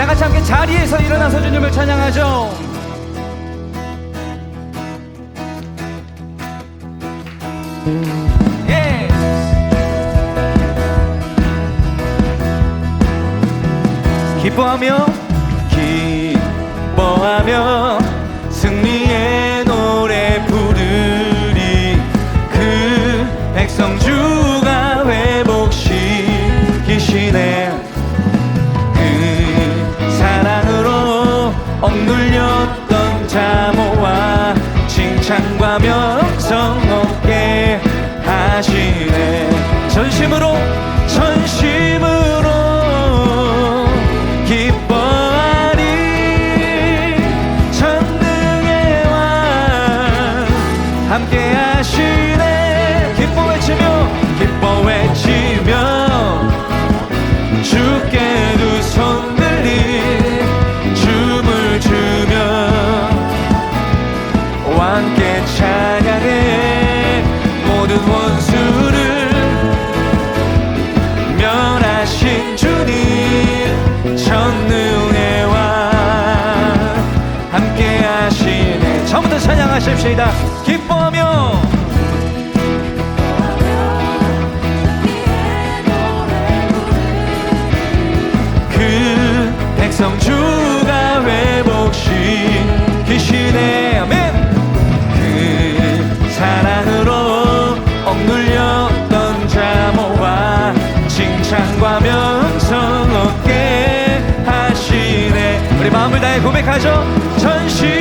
다 같이 함께 자리에서 일어나서 주님을 찬양하죠. 예. 기뻐하며 기뻐하며 명성 얻게 하시네. 전심으로 전심으로 찬양하십시다 기뻐하며. 그 백성 주가 회복시키시네 아멘. 그 사랑으로 억눌렸던 자모와 칭찬과 명성 얻게 하시네. 우리 마음을 다해 고백하죠. 전심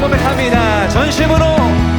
고백합니다. 전심으로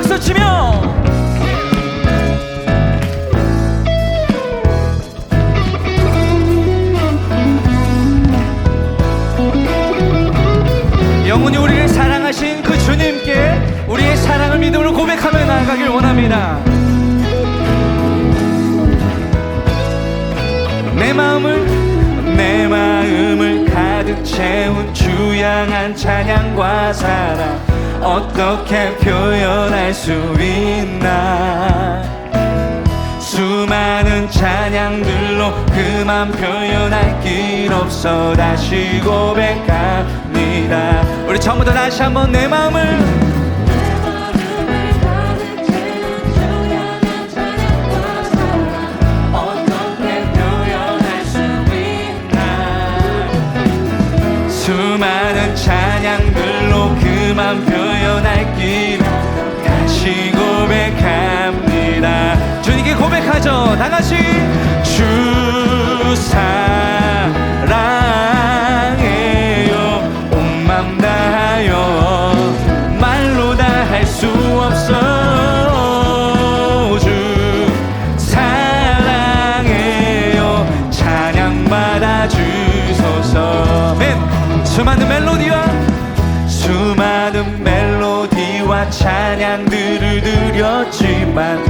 박수 치며 영원히 우리를 사랑하신 그 주님께 우리의 사랑을 믿음으로 고백하며 나아가길 원합니다. 내 마음을 내 마음을 가득 채운 주양한 찬양과 사랑 어떻게 표현할 수 있나? 수많은 찬양들로 그만 표현할 길 없어 다시 고백합니다. 우리 처음부터 다시 한번 내 마음을 다같이 주 사랑해요. 온 맘 다하여 말로 다 할 수 없어. 주 사랑해요. 찬양 받아 주소서. 맨 수많은 멜로디와 수많은 멜로디와 찬양들을 드렸지만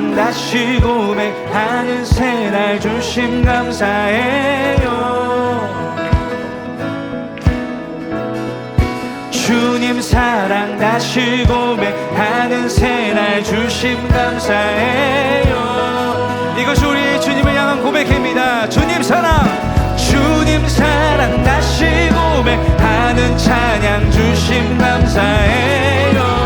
사랑 다시 고백하는 새날 주심 감사해요. 주님 사랑 다시 고백하는 새날 주심 감사해요. 이것이 우리 주님을 향한 고백입니다. 주님 사랑 주님 사랑 다시 고백하는 찬양 주심 감사해요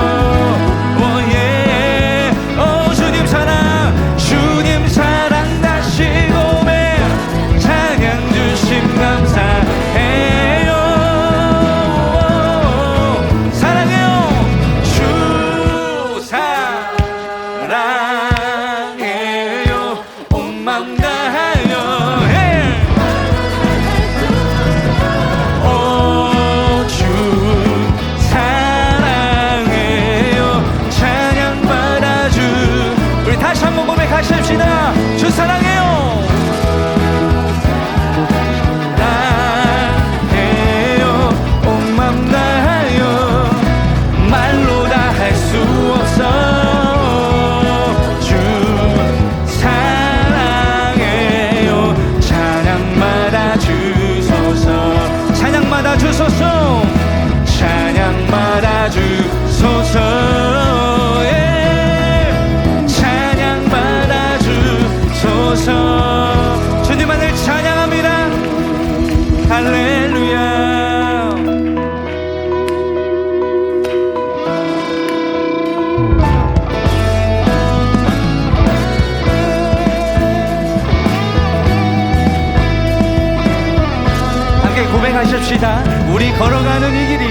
고백하십시다. 우리 걸어가는 이 길이.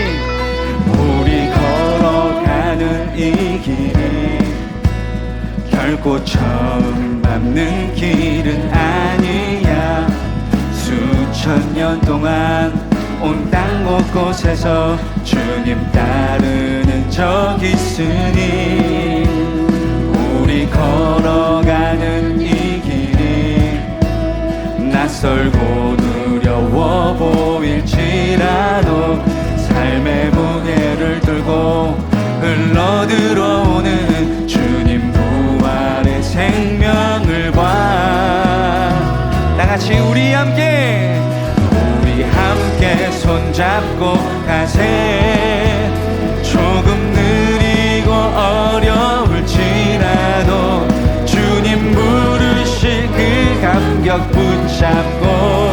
우리 걸어가는 이 길이. 결코 처음 밟는 길은 아니야. 수천 년 동안 온 땅 곳곳에서 주님 따르는 적 있으니 우리 걸어가는 이 길이 낯설고 두려워 보 무게를 들고 흘러 들어오는 주님 부활의 생명을 봐 다 같이 우리 함께 우리 함께 손잡고 가세. 조금 느리고 어려울지라도 주님 부르실 그 감격 붙잡고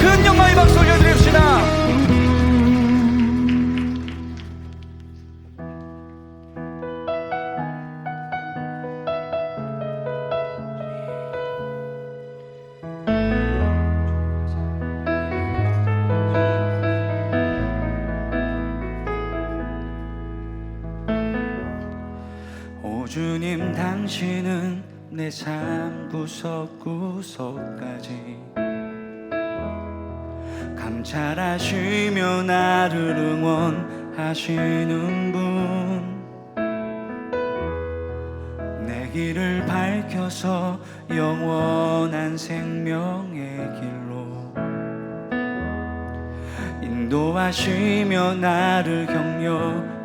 큰 영광의 박수 올려드립시다. 오 주님 당신은 내 삶 구석구석까지 감찰하시며 나를 응원하시는 분. 내 길을 밝혀서 영원한 생명의 길로. 인도하시며 나를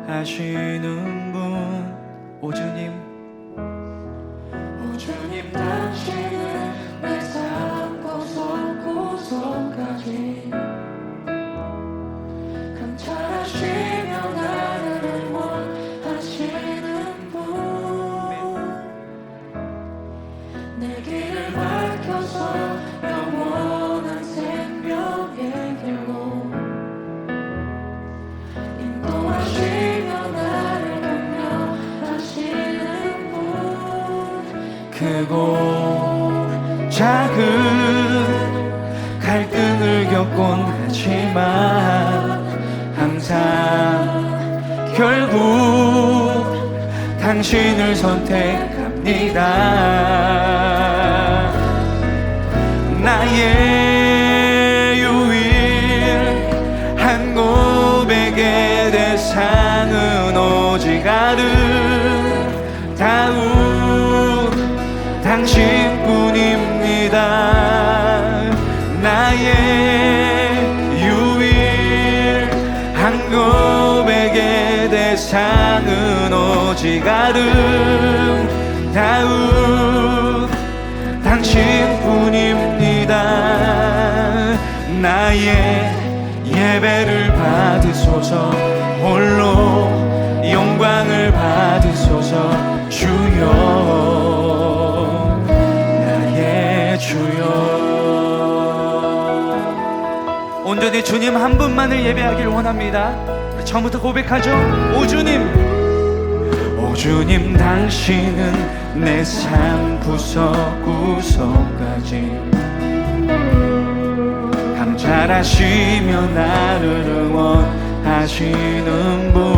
격려하시는 분. 오주님 크고 작은 갈등을 겪곤 하지만 항상 결국 당신을 선택합니다. 나의 유일한 고백의 대상은 아름 당신뿐입니다. 나의 유일한 고백의 대상은 오직 아름다운 당신뿐입니다. 나의 예배를 받으소서 온전히 주님 한 분만을 예배하길 원합니다. 처음부터 고백하죠. 오 주님. 오 주님 당신은 내 삶 구석 구석까지 감찰하시며 나를 응원하시는 분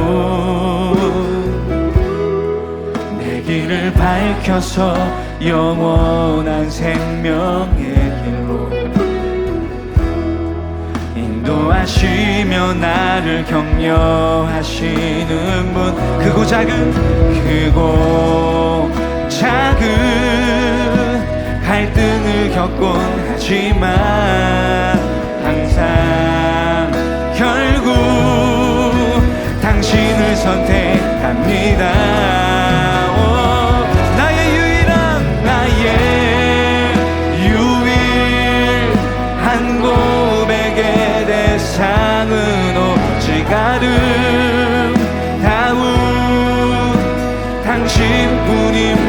내 길을 밝혀서 영원한 생명의 인도하시며 나를 격려하시는 분 크고 작은 크고 작은 갈등을 겪곤 하지만 항상 결국 당신을 선택합니다 아름다운 당신뿐입니다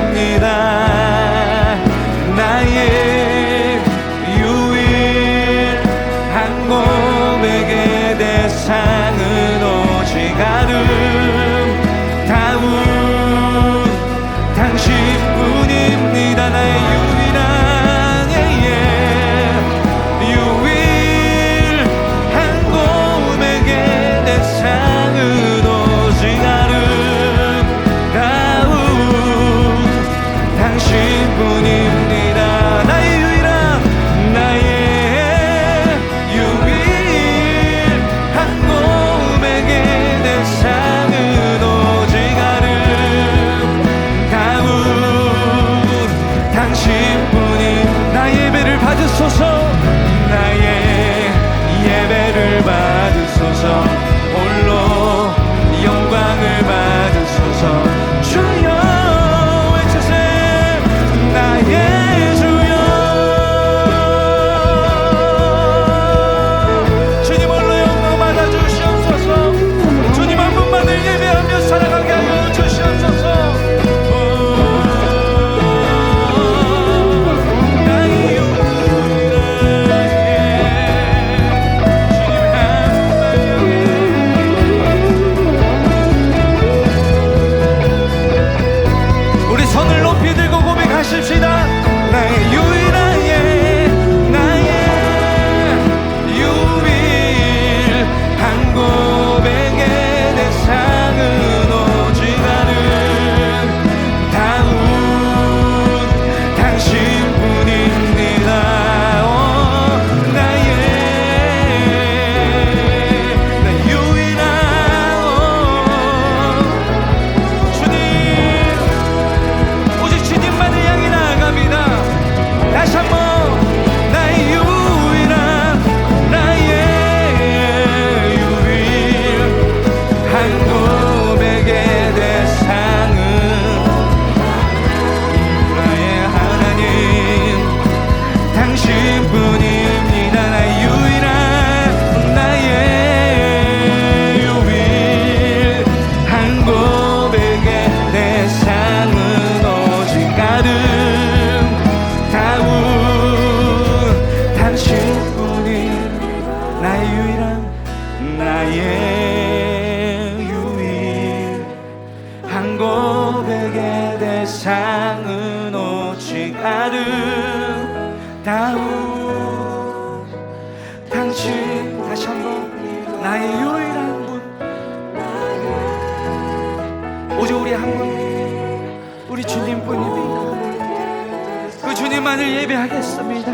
그 주님만을 예배하겠습니다.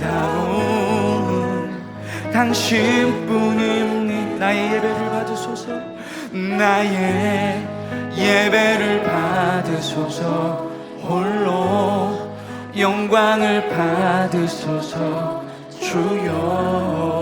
나오는 당신뿐입니 나의 예배를 받으소서. 나의 예배를 받으소서. 홀로 영광을 받으소서. 주여.